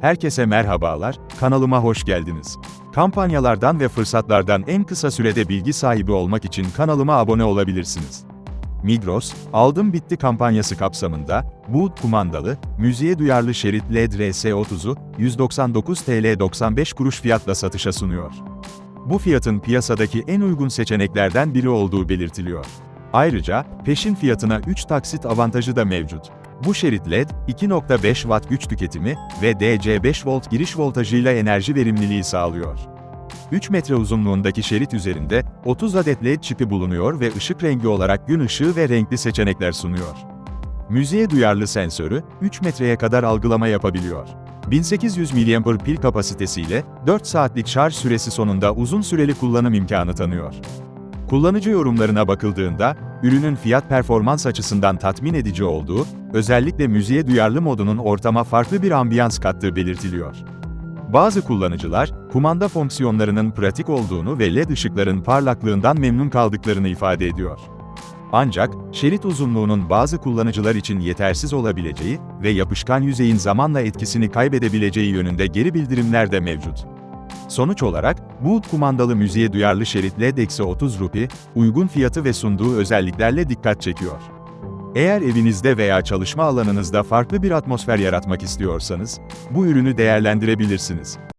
Herkese merhabalar, kanalıma hoş geldiniz. Kampanyalardan ve fırsatlardan en kısa sürede bilgi sahibi olmak için kanalıma abone olabilirsiniz. Migros, Aldım Bitti kampanyası kapsamında, Boot kumandalı, müziğe duyarlı şerit LED RS30'u, 199 TL 95 kuruş fiyatla satışa sunuyor. Bu fiyatın piyasadaki en uygun seçeneklerden biri olduğu belirtiliyor. Ayrıca, peşin fiyatına 3 taksit avantajı da mevcut. Bu şerit LED, 2.5 Watt güç tüketimi ve DC 5 volt giriş voltajıyla enerji verimliliği sağlıyor. 3 metre uzunluğundaki şerit üzerinde 30 adet LED çipi bulunuyor ve ışık rengi olarak gün ışığı ve renkli seçenekler sunuyor. Müziğe duyarlı sensörü 3 metreye kadar algılama yapabiliyor. 1800 mAh pil kapasitesiyle 4 saatlik şarj süresi sonunda uzun süreli kullanım imkanı tanıyor. Kullanıcı yorumlarına bakıldığında, ürünün fiyat performans açısından tatmin edici olduğu, özellikle müziğe duyarlı modunun ortama farklı bir ambiyans kattığı belirtiliyor. Bazı kullanıcılar, kumanda fonksiyonlarının pratik olduğunu ve LED ışıkların parlaklığından memnun kaldıklarını ifade ediyor. Ancak, şerit uzunluğunun bazı kullanıcılar için yetersiz olabileceği ve yapışkan yüzeyin zamanla etkisini kaybedebileceği yönünde geri bildirimler de mevcut. Sonuç olarak, Boot kumandalı müziğe duyarlı şerit LED-30 rupi, uygun fiyatı ve sunduğu özelliklerle dikkat çekiyor. Eğer evinizde veya çalışma alanınızda farklı bir atmosfer yaratmak istiyorsanız, bu ürünü değerlendirebilirsiniz.